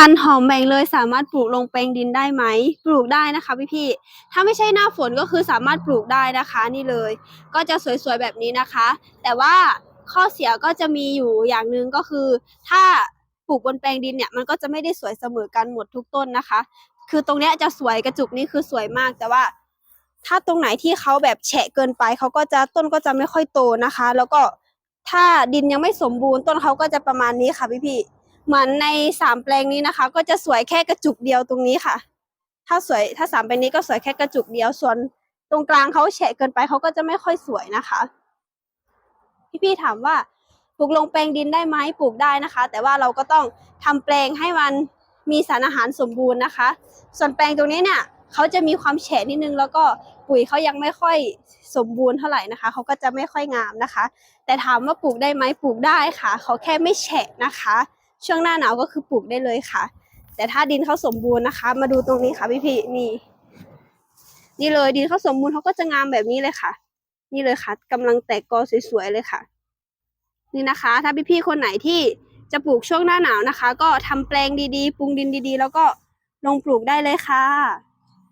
พันธุ์หอมแบ่งเลยสามารถปลูกลงแปลงดินได้ไหม ปลูกได้นะคะพี่ๆถ้าไม่ใช่หน้าฝนก็คือสามารถปลูกได้นะคะนี่เลย ก็จะสวยๆแบบนี้นะคะ แต่ว่าข้อเสียก็จะมีอยู่อย่างหนึ่งก็คือ ถ้าปลูกบนแปลงดินเนี่ยมันก็จะไม่ได้สวยเสมอกันหมดทุกต้นนะคะ คือตรงเนี้ยจะสวยกระจุกนี้คือสวยมากแต่ว่า ถ้าตรงไหนที่เขาแบบแฉะเกินไปเขาก็จะต้นก็จะไม่ค่อยโตนะคะ แล้วก็ถ้าดินยังไม่สมบูรณ์ต้นเขาก็จะประมาณนี้ค่ะพี่ๆ เหมือนในสามแปลงนี้นะคะ ก็จะสวยแค่กระจุกเดียวตรงนี้ค่ะ ถ้าสวยถ้าสามแปลงนี้ก็สวยแค่กระจุกเดียวส่วนตรงกลางเขาแฉะเกินไปเขาก็จะไม่ค่อยสวยนะคะ พี่ๆถามว่าปลูกลงแปลงดินได้ไหมปลูกได้นะคะ แต่ว่าเราก็ต้องทำแปลงให้มันมีสารอาหารสมบูรณ์นะคะ ส่วนแปลงตรงนี้เนี่ยเขาจะมีความแฉะนิดนึง แล้วก็ปุ๋ยเขายังไม่ค่อยสมบูรณ์เท่าไหร่นะคะเขาก็จะไม่ค่อยงามนะคะ แต่ถามว่าปลูกได้ไหมปลูกได้ค่ะเขาแค่ไม่แฉะนะคะ ช่วงหน้าหนาวก็คือปลูกได้เลยค่ะ แต่ถ้าดินเขาสมบูรณ์นะคะ มาดูตรงนี้ค่ะพี่พี่นี่ นี่เลยดินเขาสมบูรณ์เขาก็จะงามแบบนี้เลยค่ะ นี่เลยค่ะกำลังแตกกอสวยๆเลยค่ะ นี่นะคะ ถ้าพี่พีคนไหนที่จะปลูกช่วงหน้าหนาวนะคะ ก็ทำแปลงดีๆปรุงดินดีๆ แล้วก็ลงปลูกได้เลยค่ะ